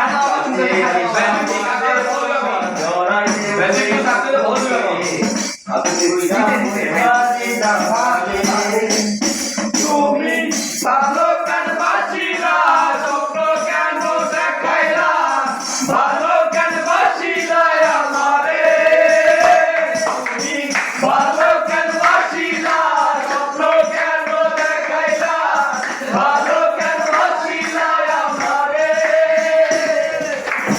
সাদা আবার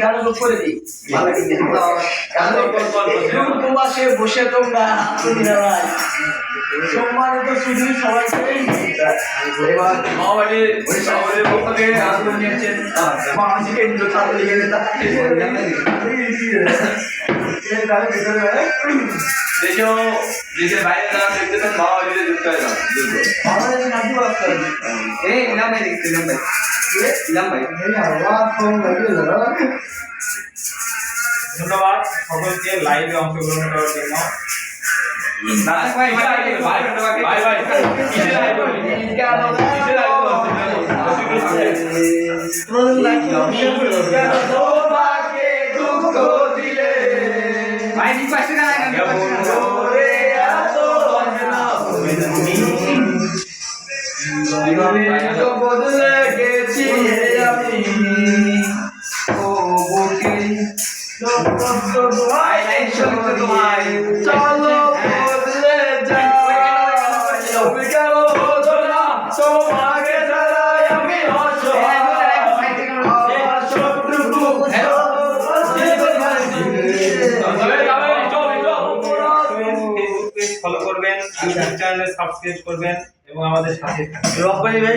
গান লোক করে দিই। উপবাসে বসে তোমরা সম্মানিত শুধু সবাইকে দেশেও দেশের বাইরে যারা দেখতেছেন মাওবাড়িতে যুক্ত হয়ে যান দ্রুত বাংলাদেশে নাকি বলা এই ইলাম ভাই দেখতে ইলাম ভাই ইলাম ভাই ধন্যবাদ সকলকে লাইভে অংশগ্রহণ করার জন্য না ও বুকে চলো বদলে ফলো করবেন ইউটিউব চ্যানেলে সাবস্ক্রাইব করবেন এবং আমাদের সাথে থাকবেন। রব্বাই ভাই